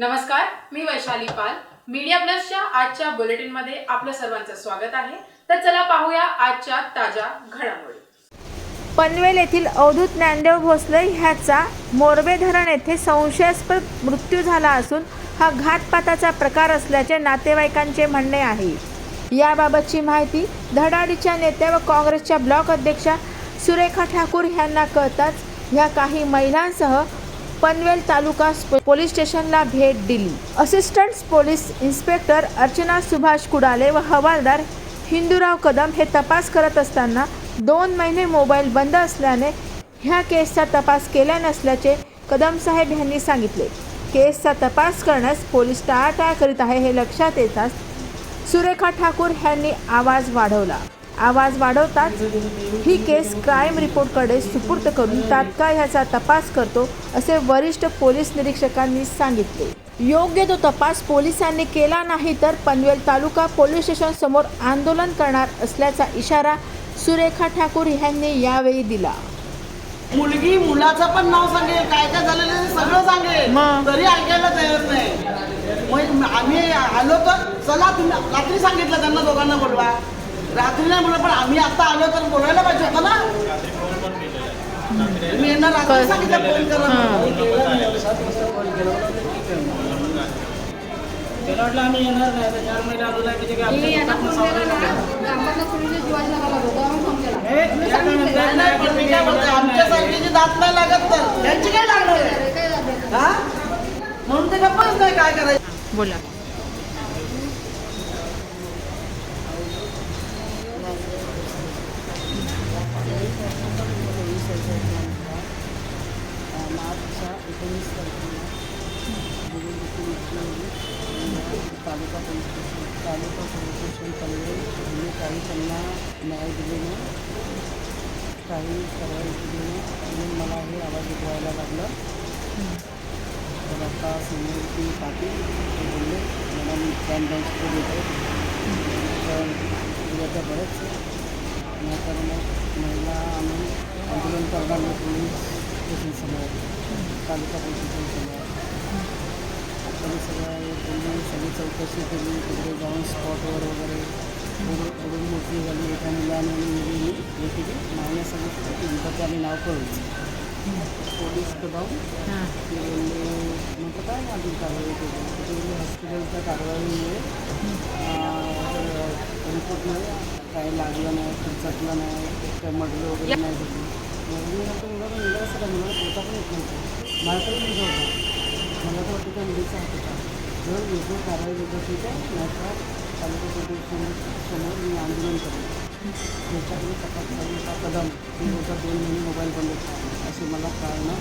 नमस्कार मी वैशाली पाल. मीडिया प्लसच्या आजच्या बुलेटिनमध्ये आपलं सर्वांचं स्वागत आहे. तर चला पाहूया आजच्या ताज्या घडामोडी. पनवेल येथील अवधूत ज्ञानदेव भोसले ह्याचा मोरबे धरण येथे संशयास्पद मृत्यू झाला असून हा घातपाताचा प्रकार असल्याचे नातेवाईकांचे म्हणणे आहे. याबाबतची माहिती धडाडीच्या नेत्या व काँग्रेसच्या ब्लॉक अध्यक्षा सुरेखा ठाकूर यांना कळताच ह्या काही महिलांसह पनवेल तालुका पोलीस स्टेशनला भेट दिली. Assistant police inspector Archana Subhash Kudale व हवालदार हिंदूराव कदम हे तपास करत असताना दोन महिने मोबाईल बंद असल्याने ह्या केसचा तपास केला नसल्याचे कदम साहेब यांनी सांगितले. केसचा तपास करण्यास पोलीस टाळाटाळ करीत आहे हे लक्षात येताच सुरेखा ठाकूर यांनी आवाज वाढवला. आवाज वाढवताच ही केस क्राईम रिपोर्टकडे सुपूर्त करून तात्काळ ह्याचा तपास करतो असे वरिष्ठ पोलीस निरीक्षकांनी सांगितले. योग्य तो तपास पोलिसांनी केला नाही तर पनवेल तालुका पोलीस स्टेशन समोर आंदोलन करणार असल्याचा इशारा सुरेखा ठाकूर यांनी यावेळी दिला. मुलगी मुलाचं पण नाव सांगेल काय काय झालेलं सगळं सांगेल? तरी ऐकायला तयार नाही. आम्ही आलो तर चला तुम्ही रात्री सांगितलं त्यांना दोघांना बोलवा. रात्री नाही बोलवा पण आम्ही आता आलो तर बोलायला पाहिजे होतं ना. मी यांना रात्री सांगितलं फोन करा. म्हणून. त्याला वाटलं आम्ही येणार नाही तर चार महिने आलो नाही म्हणजे काय आमच्या पोटात नसावं हे, या कामात नाही, पण मी काय म्हणते आमच्यासारखीची दात नाही लागत तर. त्यांची काय लागणार आहे? हा? म्हणून ते गप्पच नाही काय करायचं? बोला मार्चच्या एकोणीस तारखेला taluka police station taluka police station Panvel यांनी काही त्यांना न्याय दिलेला काही कारवाई केली म्हणून मला हे आवाज उठवायला लागलं तर आता समोरची पाटील ते बोलले मला मी प्राईम बँककडे देतो तर याचा बरंच नाहीतर मग महिला आम्ही आंदोलन करणार नाही पोलीस स्टेशनसमोर तालुका पोलीस स्टेशनसमोर तरी सगळं बोलून सगळी चौकशी केली तिकडे जाऊन स्पॉटवर वगैरे एवढी मोठी झाली एका मुलाने मुलीने हे केली नावने सांगितलं नंतर त्याने नाव कळवलं. पोलीस जाऊन ते बोलले म्हटलं काय अजून कारवाई केली? ते बोलले हॉस्पिटलच्या कारवाईमुळे रिपोर्टमध्ये काही लागलं नाही खर्चटलं नाही काय मडलं वगैरे नाही झाली. मग मी म्हटलं मुलाला मुलं कसं काय मुलाला पोता पण येत नव्हतं. माझ्याकडे मुलगा होता. मला तर वाटतं त्या मुलीचा हात. होता जर योग्य कारवाई होतं ठीक आहे नाहीतर तालुका पोलीस समोर मी आंदोलन करेन. त्याच्याकडे तपास करण्याचा कदम. ते होता दोन महिने मोबाईल बंद होता असे मला कळणं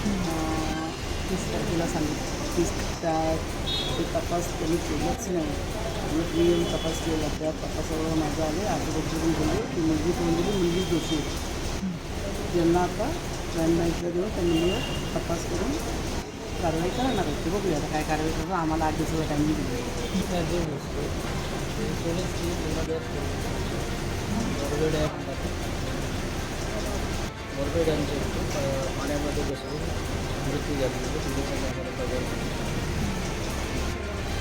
अं, तीस तारखेला सांगितलं. तीस त्या ते तपास त्यांनी केलंच नाही. आणि मी येऊन तपास केला. त्या तपासावर माझं आले. आजूबाजूकडून बोलले की मुलगी कोण दिली मुलगी दोषी होती त्यांना आता प्राईम बँकला देऊन त्या मुलीवर तपास करून कारवाई करणार आहे ते बघूया आता काय कारवाई करतो आम्हाला आठ दिवसाचा टायमिंग दिली बॉर्बेड यांचे पाण्यामध्ये मृत्यू झाली.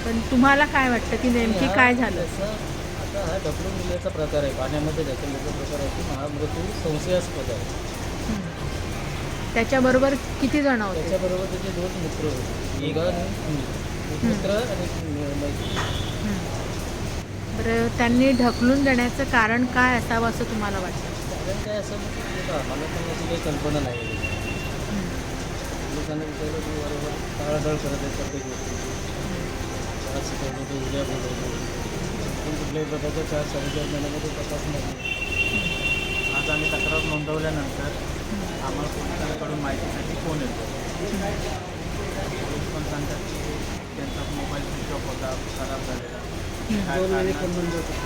पण तुम्हाला काय वाटतं की नेमकी हा काय झालं? आता हा ढकलून दिल्याचा प्रकार आहे. पाण्यामध्ये ढकलण्याचा प्रकार आहे की हा मृत्यू संशयास्पद आहे. त्याच्याबरोबर किती जण होते? त्याच्याबरोबर त्याचे दोन मित्र होते. आणि एक मित्र आणि एक मैत्रीण बरं त्यांनी ढकलून देण्याचं कारण काय असावं असं तुम्हाला वाटतं? कारण काय असं आम्हाला पण याची काही कल्पना नाही पोलिसांनी विचारलं की बरोबर टाळाटाळ करत आहे प्रत्येक गोष्टी. आज शिकवलं ते उद्या बोलवलं पण कुठल्याही प्रकारच्या चार साडेचार महिन्यामध्ये तपास नाही. आज आम्ही तक्रार नोंदवल्यानंतर आम्हाला पोलिसांकडून माहितीसाठी फोन येतो. पोलीस पण सांगतात की त्यांचा मोबाईल स्विच ऑफ होता खराब झालेला. काय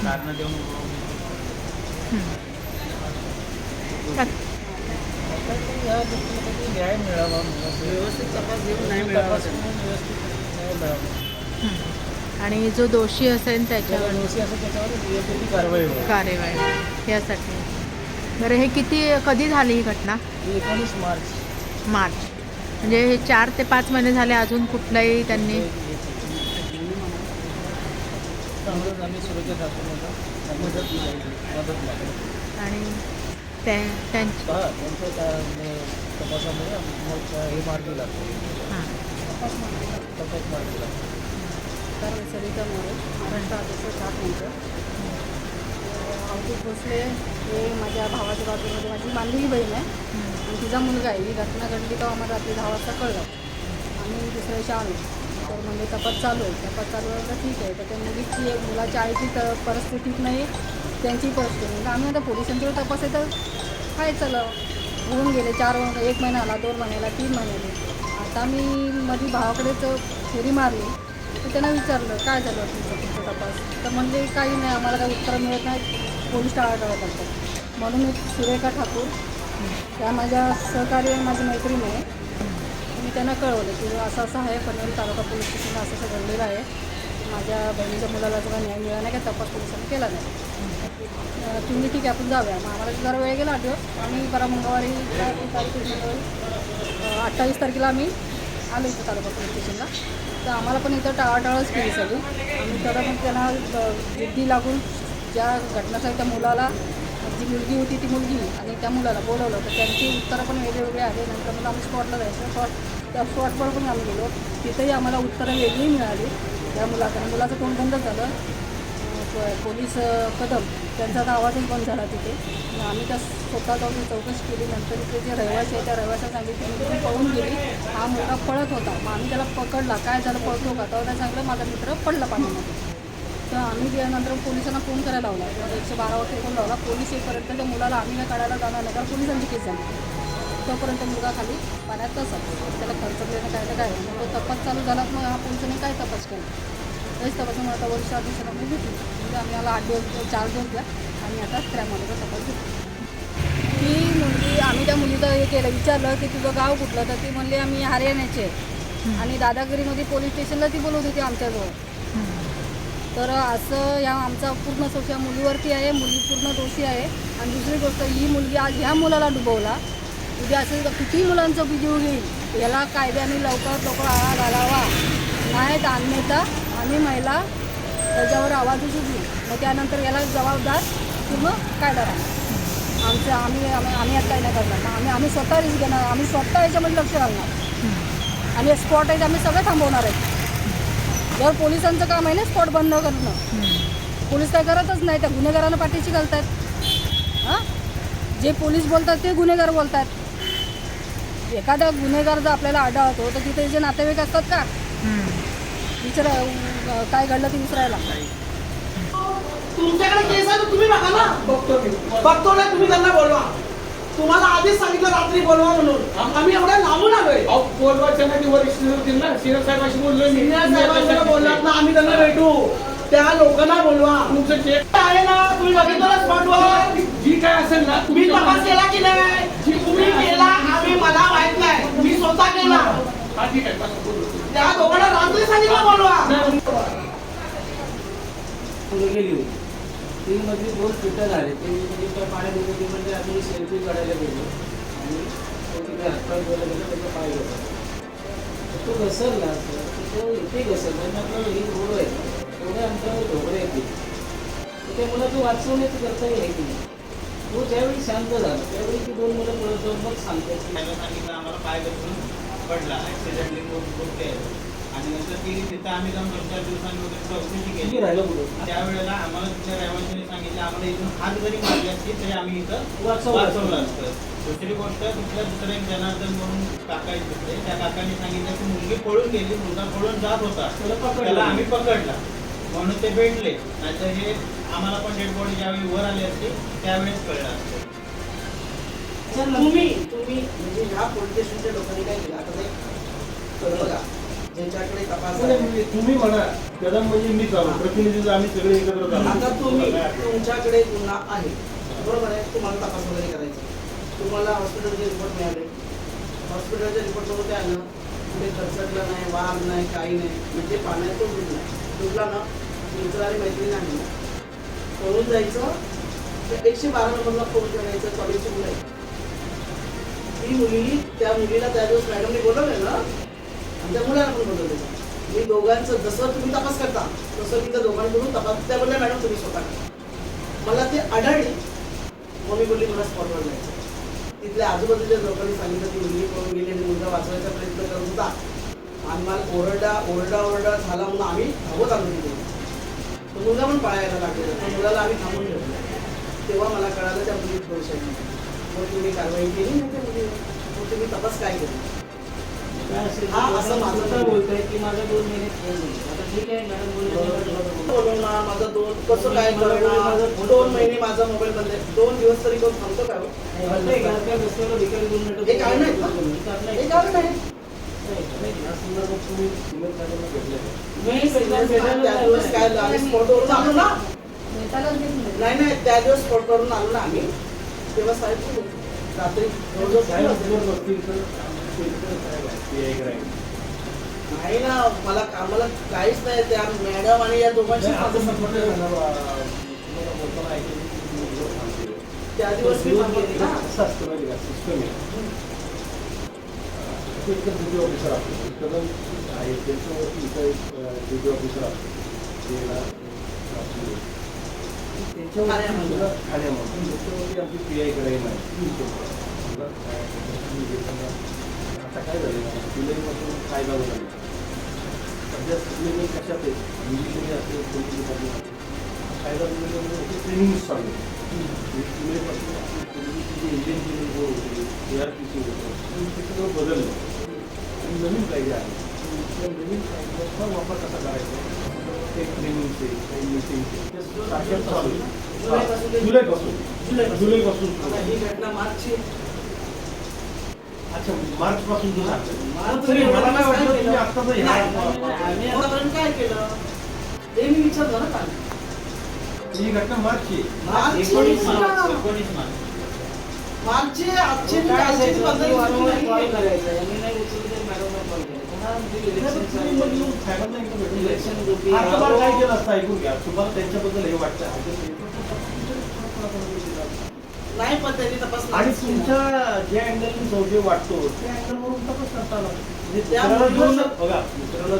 कारणं- देऊन या न्याय मिळावा व्यवस्थित तपास घेऊन नाही मिळावा तपास करून व्यवस्थित न्याय मिळावा आणि जो दोषी असेल त्याच्यावर दोषी असेल त्याच्यावर योग्य ती कारवाई होईल. कार्यवाही यासाठी. बरं हे किती कधी झाली ही घटना? एकोणीस मार्च. मार्च. म्हणजे हे चार ते पाच महिने झाले अजून कुठलाही त्यांनी? आणि त्या त्यांची? हा त्यांच्या त्या तपासामुळे मग हे मार्गी लागतो हां. तपास मार्गी लागतो तर सरिता मोरे महाराष्ट्र आदेश सात नंतर अवधूत भोसले हे माझ्या भावाच्या बाजूमध्ये माझी मानलेली बहीण आहे. आणि तिचा मुलगा आहे. ही घटना घडली तेव्हा आम्हाला रात्री दहा वाजता कळलं. आम्ही दुसऱ्या दिवशी आलो. तर म्हणजे तपास चालू आहे. तपास चालू आहे तर ठीक आहे. तर त्या मुलीची एक मुलाच्या आईची तर परिस्थिती ठीक नाही. त्यांची परिस्थिती म्हणजे आम्ही आता पोलिसांच्याकडे तपास आहे तर काय चला होऊन गेले चार एक महिना आला दोन महिन्याला तीन महिन्याला आता मी माझी भावाकडेच फेरी मारली. तर त्यांना विचारलं काय झालं तुमचं? तुमचा तपास? तर म्हणजे काही नाही. आम्हाला काही उत्तर मिळत नाही. पोलीस टाळाटाळ करतात म्हणून एक सुरेखा ठाकूर त्या माझ्या सहकार्य आहे माझी मैत्रीण आहे. मी त्यांना कळवलं की असं असं आहे पनवेल तालुका पोलीस स्टेशनला असं असं घडलेलं आहे. माझ्या बहिणीच्या मुलाला जरा न्याय मिळाला नाही का तपास पोलिसांनी केला नाही. तुम्ही ठीक आहे आपण जाऊया. मग आम्हाला जरा वेळ गेला आठवत. आम्ही बरा मंगळवारी काय तारीख अठ्ठावीस तारखेला आम्ही आलो इथं तालुका पोलीस स्टेशनला. तर आम्हाला पण इथं टाळाटाळच केली सगळी. आम्ही तर मग त्यांना अ, जिद्दी लागून ज्या घटनास्थळी त्या मुलाला जी मुलगी होती ती मुलगी आणि त्या मुलाला बोलवलं तर त्यांची उत्तरं पण वेगळे वेगळे आले नंतर मग आम्ही स्पॉटला जायचं. स्पॉट त्या स्पॉटवर पण आम्ही गेलो. तिथंही आम्हाला उत्तरं वेगळी मिळाली. त्या मुलाकडे मुलाचं तोंड बंदच झालं. प- पोलीस कदम त्यांचा आता आवाजच बंद झाला तिथे. मग आम्ही त्या स्वतः जाऊन चौकशी केली. नंतर तिथे जे रहिवासी आहे त्या रहिवाशाला सांगितलं की तिथून पळून गेली. हा मुलगा पळत होता. मग आम्ही त्याला पकडला. काय झालं? पळतो का? तेव्हा त्या सांगितलं माझा मित्र पडला पाण्यामध्ये तर आम्ही त्यानंतर पोलिसांना फोन करायला लावला. मग एकशे बारावरती फोन लावला. पोलीस येईपर्यंत त्या मुलाला आम्ही काय काढायला जाणार नाही कारण पोलिसांची केस झाली. तोपर्यंत मुलगा खाली पाण्यात तसाच त्याला खर्च देणं काय तर काय मग तो तपास चालू झाला. मग हा पोलिसांनी काय तपास केला? तेच तपासून आता वर्षा आठ दिवसाला आम्ही घेतली म्हणजे आम्ही आम्हाला आठ दिवस चार दिवस द्या. आणि आता त्र्यामध्ये तपास घेतला ती मुलगी आम्ही त्या मुलीचं हे केलं विचारलं की तुझं गाव कुठलं? तर ती म्हणली आम्ही हरियाणाचे आणि दादागिरीमध्ये पोलीस स्टेशनला ती बोलवत होती आमच्याजवळ. तर असं या आमचा पूर्ण सोच या मुलीवरती आहे मुली पूर्ण दोषी आहे. आणि दुसरी गोष्ट ही मुलगी आज ह्या मुलाला डुबवला. उद्या असं किती मुलांचं व्हिडिओ घेईल याला कायद्याने लवकर लवकर आळा घालावा. नाही तर आणि आम्ही महिला त्याच्यावर आवाज उचलू मग त्यानंतर याला जबाबदार पूर्ण कायदा राहणार. आमचं आम्ही आम्ही आम्ही आता काय नाही करणार. आम्ही आम्ही स्वतः रिस्क घेणार. आम्ही स्वतः याच्यामध्ये लक्ष घालणार. आणि स्पॉट आहे ते आम्ही सगळं थांबवणार आहे जर पोलिसांचं काम आहे ना स्पॉट बंद करणं. पोलीस काय करतच नाही त्या गुन्हेगारांना पाठीशी घालतात हां? जे पोलीस बोलतात ते गुन्हेगार बोलतात एखादा गुन्हेगार जर आपल्याला आढळतो तर तिथे जे नातेवाईक असतात का? विचारा काय घडलं ते विचारायला तुमच्याकडे केस आहे तुम्ही बघा ना. बघतो बघतो ना तुम्ही त्यांना बोलवा. तुम्हाला आधीच सांगितलं रात्री बोलवा म्हणून. आम्ही एवढ्या लांबून आलोय. बोलवायचं नाही वरिष्ठ ना सिनियर साहेबाशी बोललो मी. सिनियर साहेबांना बोललात ना आम्ही त्यांना भेटू. त्या लोकांना बोलवा. तुमचं चेक आहे ना तुम्ही बघितलं ना स्पॉटवर जी काय असेल ना तुम्ही तपास केला की नाही? तुम्ही केला आम्ही मला माहीत नाही मी स्वतः केला. हा ठीक आहे. त्या दोघांना रात्री सांगितलं बोलवा. गेली होती ती मधली दोन फिटर झाले. ते म्हणजे त्या पाण्यात गेले ते म्हणजे आम्ही सेल्फी काढायला गेलो. आणि तो तिथे हातपाय धुवायला गेलो त्याचा पाय होता तो घसरला तो इथे घसरला. आणि आपलं ही रोड आहे. तेवढ्या अंतरावर ढोबळे येते त्या मुलाचं वाचवण्याचं करता येईल की नाही? तो ज्यावेळी शांत झाला त्यावेळी ती दोन मुलं पुढे जाऊन मग सांगतात सांगितलं आम्हाला पाय घसरून पडला. ऍक्सिडेंटली बोलते आणि नंतर ती तिथं आम्ही जाऊन दोन चार दिवसांनी वगैरे चौकशी केली. त्यावेळेला आम्हाला तिथल्या रहिवाशांनी सांगितलं आम्हाला इथून हात जरी मारली असती तरी आम्ही इथं वाचवलं असतं. दुसरी गोष्ट तिथल्या दुसऱ्या एक जनार्दन म्हणून काका तिथले त्या काकांनी सांगितलं की मुलगी पळून गेली मुलगा पळून जात होता. त्याला आम्ही पकडला. म्हणून ते भेटले. नाहीतर हे आम्हाला पण डेड बॉडी ज्यावेळी वर आली असते त्यावेळेस कळलं असतं. तुम्ही तुम्ही म्हणजे ह्या पोलीस स्टेशनच्या लोकांनी काय केलं? आता ते बघा. ज्यांच्याकडे तपास नाही. नाही, तुम्ही म्हणा त्याला म्हणजे मी जाऊ प्रतिनिधी आम्ही सगळे एकत्र. आता तुम्ही तुमच्याकडे गुन्हा आहे. बरोबर आहे? तुम्हाला तपास वगैरे करायचा. तुम्हाला हॉस्पिटलचे रिपोर्ट मिळाले. हॉस्पिटलचे रिपोर्ट बघून काय आलं. कुठे खर्चटलं नाही वाघ नाही काही नाही. म्हणजे पाण्यात तो डुबला डुबला ना मित्र आणि मैत्रिणी आहे ना. पळून जायचं. ते एकशे बारा नंबरला फोन करायचं. कॉलेजची मुलं ती मुली त्या मुलीला त्या दिवस मॅडमने बोलवलं ना आणि त्या मुलाला पण बोलवलं मी दोघांचं जसं तुम्ही तपास करता तसं मी त्या दोघांकडून तपास त्या बोलल्या मॅडम तुम्ही स्वतः मला ते आढळली. मग मी बोलली मला स्पॉटवर जायचं तिथल्या आजूबाजूच्या लोकांनी सांगितलं की मुलगी पळून गेली आणि मुलगा वाचवायचा प्रयत्न करत होता. आणि मला ओरडा ओरडा ओरडा झाला म्हणून आम्ही धावत आलो तिथे. तो मुलगा पण पळायला लागलेला त्या मुलाला आम्ही थांबून ठेवलं. तेव्हा मला कळालं त्या मुलीत दोष आहे. मग तुम्ही कारवाई केली नाही त्या मुलीवर. मग तुम्ही तपास काय केला? हा, असं माझं म्हणणं. बोलताय की माझा दोन महिने फोन नाही. आता ठीक आहे मॅडम बोलले बोलवणार माझा दोन कसं काय करणार? दोन महिने माझा मोबाईल बंद आहे. दोन दिवस तरी कोण थांबतो काय हो? हे कारण आहेत ना? हे कारण नाही नाही त्या दिवस स्पॉटवरून आलो ना? आम्ही. तेव्हा साहेब. रात्री नाही ना मला कामाला काहीच नाही त्या मॅडम आणि या दोघांशी माझं संबंध. त्या दिवस मी ना. ते ड्युटी ऑफिसर असतो. कदम आहे त्यांच्यावरती इथं एक ड्युटी ऑफिसर असतो. ते त्याच्यावरती आमची पी आय करायला नाही आता काय झालं? जुलैपासून वगैरे सध्या मी कशात आहे? इंजिनिअरिंग असेल पोलीस डिपार्टमेंट असेल कायदा वगैरे ट्रेनिंग चालू आहे. जुलैपासून पूर्वीची जी इंडियन ट्रेनिंग बोर्ड होती ए आर पी सी होतं ते सगळं बदललं. आणि नवीन कायदे आले त्या नवीन कायद्याचा वापर कसा करायचा? ते ट्रेनिंगचे काही मीटिंगचे ते सगळं चालू जुलैपासून. जुलैपासून. जुलैपासून. ही घटना मार्चची. अच्छा मार्च पासून जो सांगतो मार्च तरी मला काय काय वाटलं तुम्ही केलं? आत्ताच नाही, ह्या आम्ही आतापर्यंत काय केलं? ते मी विचारलं ना काल. ही घटना मार्चची आहे. मार्चची एकोणीस ना. मार्च एकोणीस मार्च. मार्चची आजची आणि काय कालची असायचं, पद्धत तुम्ही वारंवार नाही. कॉल करायचा. यांनी नाही उचललं तर मॅडमला कॉल करायचा इलेक्शन तुम्ही काय केलं असतं ऐकून घ्या. तुम्हाला त्यांच्याबद्दल हे वाटतं. नाही पण त्यांनी तपास आणि. तुमच्या ज्या अँगलनी संशय वाटतो त्या अँगलवरून तपास करता आला. म्हणजे देऊन बघा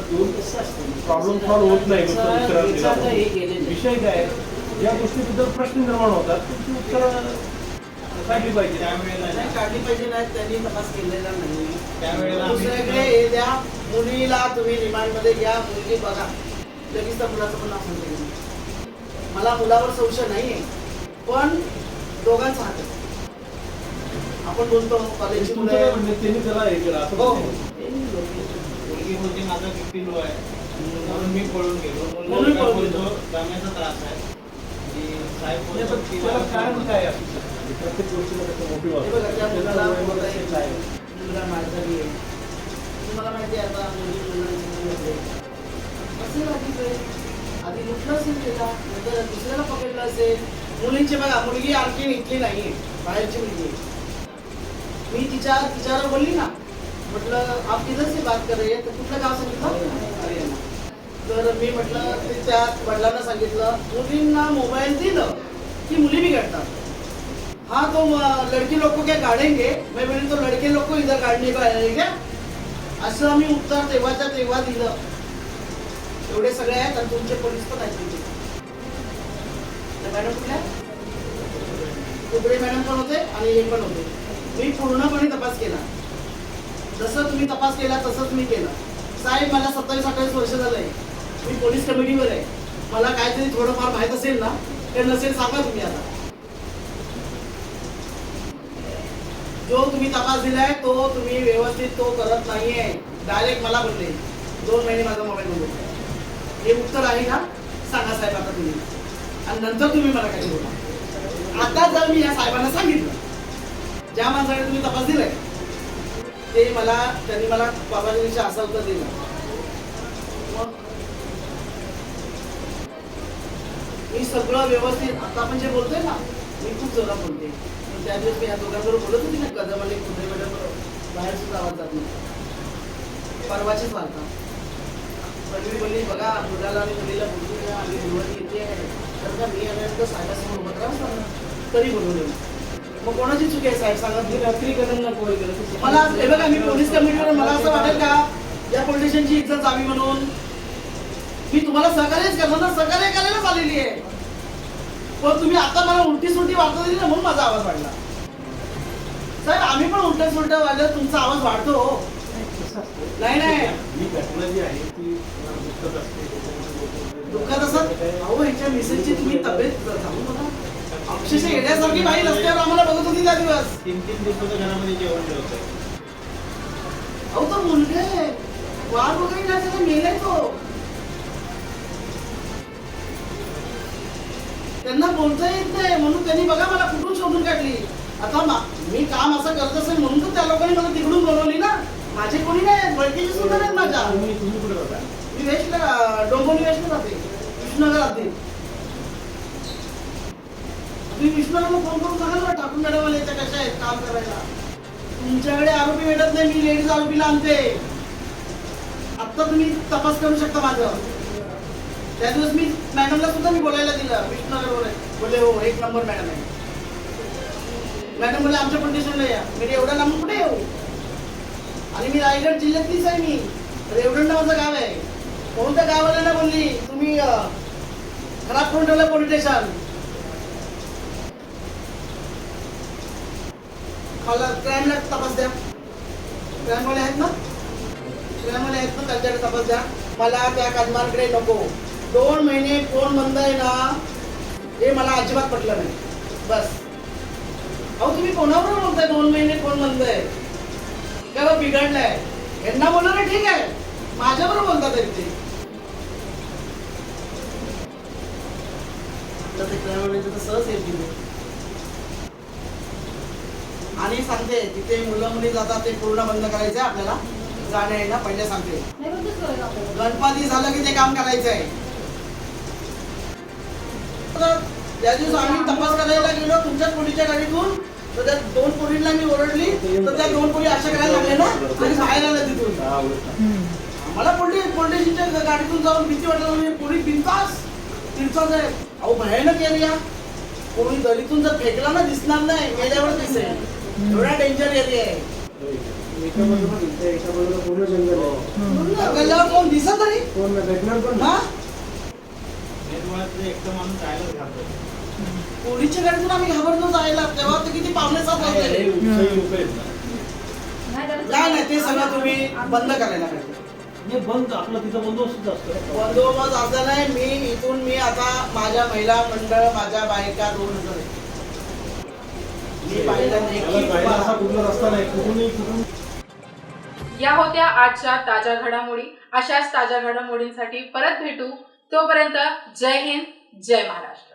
देऊन कसं असतं? प्रॉब्लेम सॉल्व्ह होत नाही नुसतं हे आहे. काय या गोष्टीबद्दल प्रश्न निर्माण होतात. तुमची उत्तरं काढली पाहिजे. त्यावेळेला नाही काढली पाहिजे नाही त्यांनी तपास केलेला नाही. त्यावेळेला आम्ही- दुसऱ्याकडे हे द्या मुलीला तुम्ही रिमांडमध्ये घ्या मुलगी बघा. लगेच त्या मुलाचं पण. मला मुलावर संशय नाहीये. पण दोघांचा हात. आपण बोलतो आहे? त्यांनी त्याला हे केलं असं हो. मुलगी बोलते माझा बीपी लो आहे. म्हणून मी पळून गेलो. म्हणून मुलगा बोलतो. दम्याचा त्रास आहे. साहेब कारण काय प्रत्येक गोष्टीला त्याचं मोटिव्ह. मुलगा आहे तुम्हाला माहिती आहे आता मुली मुलांची मुलं असेल आधी काही. आधी लुटलं असेल त्याला नंतर दुसऱ्याला पकडलं असेल. मुलींची बघा मुलगी आणखी इथली नाहीये बाहेरची मुलगी मी तिच्या तिच्यावर बोलली ना म्हटलं आप किधर से बात कर रही है? तर कुठलं गाव सांगितलं? हरियाणा. तर मी म्हटलं तिच्या त्या वडिलांना सांगितलं मुलींना मोबाईल दिलं की मुली बिघडतात. हाँ तो लड़की लोग को क्या गाड़ेंगे मैं बोली तो लड़के लोग को इधर गाड़ने को क्या? असं आम्ही उत्तर तेव्हाच्या तेव्हा दिलं. एवढे सगळे आहेत आणि तुमचे पोलीस पण आहेत. मॅडम कुठल्या? कुबडे मॅडम पण होते आणि हे पण होते. मी पूर्णपणे तपास केला. जसं तुम्ही तपास केला तसंच मी केलं. साहेब मला सत्तावीस अठ्ठावीस वर्ष झालंय मी पोलीस कमिटीवर आहे. मला काहीतरी थोडंफार माहीत असेल ना ते नसेल सांगा तुम्ही आता. जो तुम्ही तपास दिलाय तो तुम्ही व्यवस्थित तो करत नाहीये. डायरेक्ट मला बोलले दोन महिने माझा मोबाईल बंद हे उत्तर आहे ना सांगा साहेब आता तुम्ही. आणि नंतर तुम्ही मला काही बोला. आता जर मी या साहेबांना सांगितलं ज्या माणसाने तुम्ही तपास दिलाय ते मला त्यांनी मला बाबाच्या दिवशी असा उत्तर दिला. मग? मी सगळं व्यवस्थित आता आपण जे बोलतोय ना मी खूप जोरात बोलते. त्या दिवस मी या दोघांबरोबर बोलत होती ना कदम आणि कुठे बाहेर सुद्धा आवाज जात नाही परवाचीच वार्ता. पण मी बोलली बघा मुलाला आणि मुलीला बोलू द्या आणि निवड येते तर का तर आल्यानंतर उभं राहावंच तरी बोलवलं मग कोणाची चुकी आहे साहेब? सांगा मी रात्री कदम नको केलं मला हे बघा मी पोलीस कमिटीवर मला असं वाटेल का या पोलीस इज्जत जावी म्हणून? मी तुम्हाला सहकार्यच करणार ना सहकार्य करायलाच आलेली आहे. पण तुम्ही आता मला उलटी सुलटी वार्ता दिली ना म्हणून माझा आवाज वाढला. साहेब आम्ही पण उलट्या सुलट्या वाढल्यावर तुमचा आवाज वाढतो हो. नाही नाही. ही घटना जी आहे ती दुःखद असते. अहो ह्याच्या मिसेसची तुम्ही तब्येत सांगू नका. अक्षरशः येण्यासारखी बाई रस्त्यावर आम्हाला बघत होती त्या दिवस. तीन तीन दिवसाचं घरामध्ये जेवण ठेवतंय अहो तो मुलगा आहे. वाघ वगैरे नाही त्याचा मेलाय तो. त्यांना बोलता येत नाही. म्हणून त्यांनी बघा मला कुठून शोधून काढली. आता मा- मी काम असं करत असेल म्हणून तर त्या लोकांनी मला तिकडून बोलवली ना. माझे कोणी नाही बळकीचे सुद्धा नाही माझ्या. तुम्ही तुम्ही कुठे राहता मी वेस्टला डोंबोली वेस्टला राहते विष्णुनगर राहते तुम्ही विष्णुनगरला फोन करून सांगाल ना ठाकूर मॅडम आले त्या कशा आहेत काम करायला. तुमच्याकडे आरोपी भेटत नाही मी लेडीज आरोपीला आणते. आत्ता तुम्ही तपास करू शकता माझं. त्या दिवस मी मॅडमला सुद्धा मी बोलायला दिलं विष्णुनगरवर बोले हो एक नंबर मॅडम आहे. मॅडम बोले आमच्या कंडिशनला या. म्हणजे मी एवढ्या लांब कुठे येऊ? आणि मी रायगड जिल्ह्यातलीच आहे मी. रेवडंडा माझं गाव आहे. म्हणून त्या गावाला बोलली? तुम्ही खराब करून ठेवलं पोलीस स्टेशन मला क्राईमला तपास द्या. क्राईमवाले आहेत ना? क्राईमवाले आहेत ना? त्यांच्याकडे तपास द्या. मला त्या कदमांकडे नको. दोन महिने कोण बंद आहे ना हे मला अजिबात पटलं नाही. बस. अहो तुम्ही कोणावर बोलताय? दोन महिने कोण बंद आहे. काय बिघडलंय. यांना बोललं ना ठीक आहे. माझ्याबरोबर बोलतात आहेत ते. तर ते तर सहज आणि सांगते तिथे मुलं मुली जातात ते पूर्ण बंद करायचं आहे आपल्याला. जाणे आहे ना पहिले सांगते. गणपती झालं की ते काम करायचं आहे. तर त्या दिवस आम्ही तपास करायला गेलो तुमच्याच पोलीसच्या गाडीतून. तर त्या दोन पोलीसला मी ओरडली तर त्या दोन पोलीस अशा करायला लागले ना आणि बाहेर आल्या तिथून. मला पोलीस पोलिसांच्या गाडीतून जाऊन भीती वाटत म्हणजे पोलीस बिनतास तिरचाच आहे. अहो भयानक एरिया कोणी दरीतून जर फेकला ना दिसणार नाही गेल्यावर दिसेल. एवढा डेंजर एरिया आहे. पूर्ण जंगल गेल्यावर कोण दिसत तरी कोण नाही भेटणार पण नाही. हा? माणूस जायलाच घाबरतो. पोलीसच्या गाडीतून आम्ही घाबरलो जायला. तेव्हा तर किती सात हे आहेत ना नाही नाही ते सगळं तुम्ही बंद करायला पाहिजे. हे बंद आपला तिथं बंदोबस्त असतो बंदोबस्त असं नाही मी इथून मी आता माझ्या महिला मंडळ माझ्या बायका दोन हजार आहे. मी पाहिलं नाही त्याला की जायला असा तुम्हाला- कुठला रस्ता नाही कुठूनही कुठून या होत्या आजच्या ताज्या घडामोडी. अशाच ताज्या घडामोडींसाठी परत भेटू. तोपर्यंत जय हिंद जय महाराष्ट्र.